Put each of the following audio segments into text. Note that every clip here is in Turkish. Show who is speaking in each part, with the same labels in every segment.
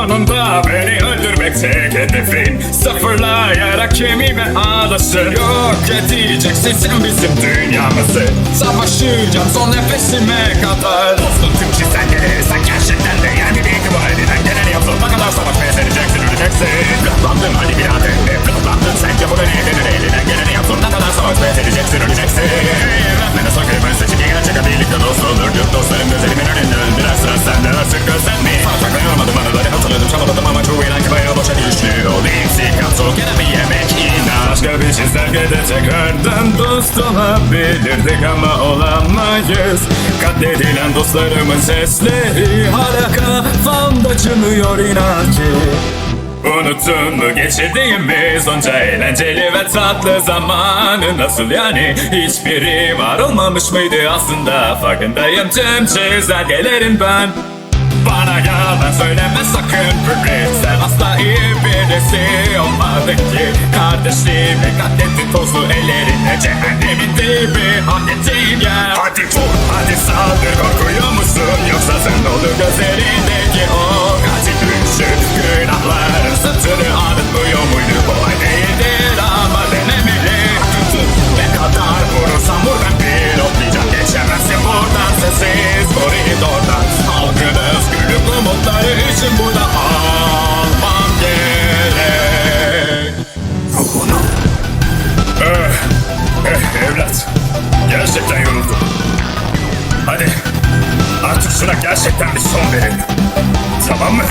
Speaker 1: Ama beni öldürmek tek hedefin Sıfırlayarak kemiğime ağlasın Yok edeceksin sen bizim dünyamızı. Savaşacağım son nefesime kadar. Dostum tüm çizsen gelirsen gerçekten de mi bir var Elinden geleni yap sonuna kadar savaş pes edeceksin öleceksin. Planlandın hadi bir adet ne planlandın Sence bu ne denir elinden geleni yap sonuna kadar savaş pes edeceksin öleceksin tekrardan dost olabilirdik ama olamayız. Katledilen dostlarımın sesleri hala kafamda çınlıyor inan ki Unuttun mu geçirdiğimiz onca eğlenceli ve tatlı zamanı? Nasıl yani? Hiçbiri var olmamış mıydı? Aslında Farkındayım tüm çizelgelerin ben. Bana yalan söyleme sakın Bülbül Sen asla iyi birisi olmadın ki Kardeşliğimi katlettin tozlu ellerine Cehennemin dibi hak ettiğin yer Hadi vur hadi saldır korkuyor musun? Yoksa sen olur gözlerindeki o şuna gerçekten bir son verelim Tamam mı?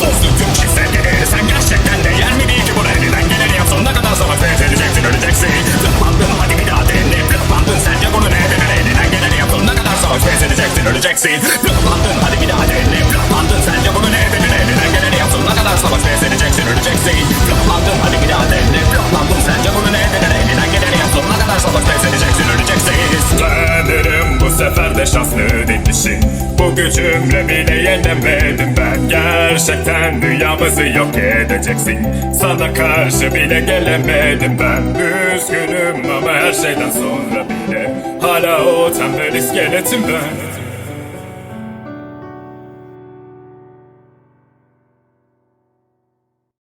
Speaker 1: Dostum değilmişsin Bu gücümle bile yenemedim ben. Gerçekten dünyamızı yok edeceksin. Sana karşı bile gelemedim ben. Üzgünüm ama her şeyden sonra bile Hala o tembel iskeletim ben